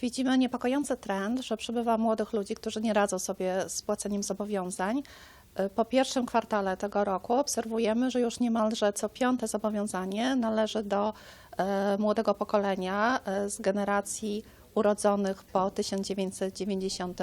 Widzimy niepokojący trend, że przybywa młodych ludzi, którzy nie radzą sobie z płaceniem zobowiązań. Y, Po pierwszym kwartale tego roku obserwujemy, że już niemalże co piąte zobowiązanie należy do e, młodego pokolenia e, z generacji urodzonych po 1990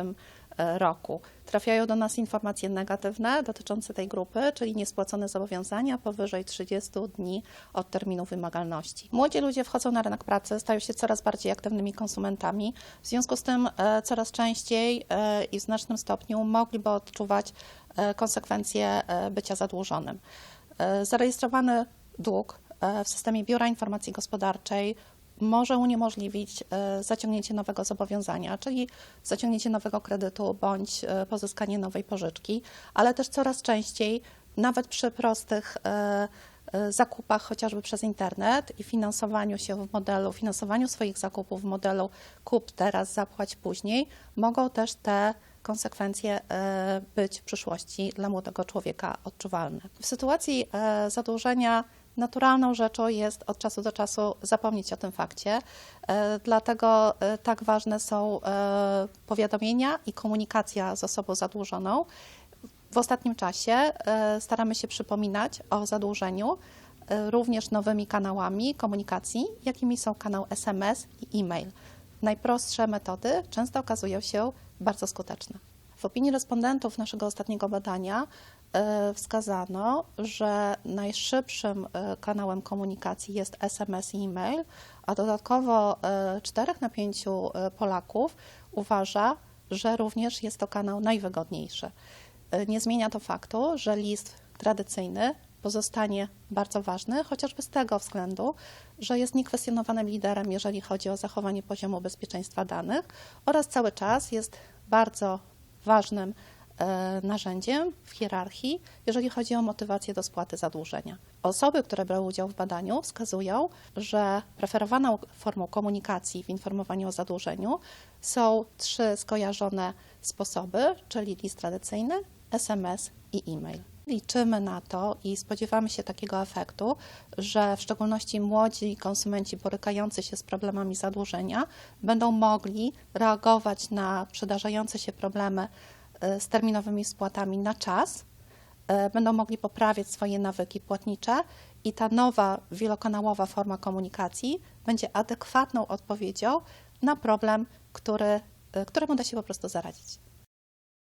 roku. Trafiają do nas informacje negatywne dotyczące tej grupy, czyli niespłacone zobowiązania powyżej 30 dni od terminu wymagalności. Młodzi ludzie wchodzą na rynek pracy, stają się coraz bardziej aktywnymi konsumentami, w związku z tym e, coraz częściej e, i w znacznym stopniu mogliby odczuwać e, konsekwencje bycia zadłużonym. Zarejestrowany dług w systemie Biura Informacji Gospodarczej może uniemożliwić e, zaciągnięcie nowego zobowiązania, czyli zaciągnięcie nowego kredytu bądź e, pozyskanie nowej pożyczki, ale też coraz częściej, nawet przy prostych e, zakupach chociażby przez internet i finansowaniu się w modelu, finansowaniu swoich zakupów w modelu kup teraz, zapłać później, mogą też te konsekwencje być w przyszłości dla młodego człowieka odczuwalne. W sytuacji zadłużenia naturalną rzeczą jest od czasu do czasu zapomnieć o tym fakcie. E, Dlatego e, tak ważne są e, powiadomienia i komunikacja z osobą zadłużoną. W ostatnim czasie staramy się przypominać o zadłużeniu również nowymi kanałami komunikacji, jakimi są kanał SMS i e-mail. Najprostsze metody często okazują się bardzo skuteczne. W opinii respondentów naszego ostatniego badania e, wskazano, że najszybszym e, kanałem komunikacji jest SMS i e-mail, a dodatkowo 4 na 5 Polaków uważa, że również jest to kanał najwygodniejszy. E, Nie zmienia to faktu, że list tradycyjny pozostanie bardzo ważny, chociażby z tego względu, że jest niekwestionowanym liderem, jeżeli chodzi o zachowanie poziomu bezpieczeństwa danych oraz cały czas jest bardzo ważnym e, narzędziem w hierarchii, jeżeli chodzi o motywację do spłaty zadłużenia. Osoby, które brały udział w badaniu, wskazują, że preferowaną formą komunikacji w informowaniu o zadłużeniu są trzy skojarzone sposoby, czyli list tradycyjny, SMS i e-mail. Liczymy na to i spodziewamy się takiego efektu, że w szczególności młodzi konsumenci borykający się z problemami zadłużenia będą mogli reagować na przydarzające się problemy e, z terminowymi spłatami na czas, e, będą mogli poprawiać swoje nawyki płatnicze i ta nowa wielokanałowa forma komunikacji będzie adekwatną odpowiedzią na problem, który, e, któremu da się po prostu zaradzić.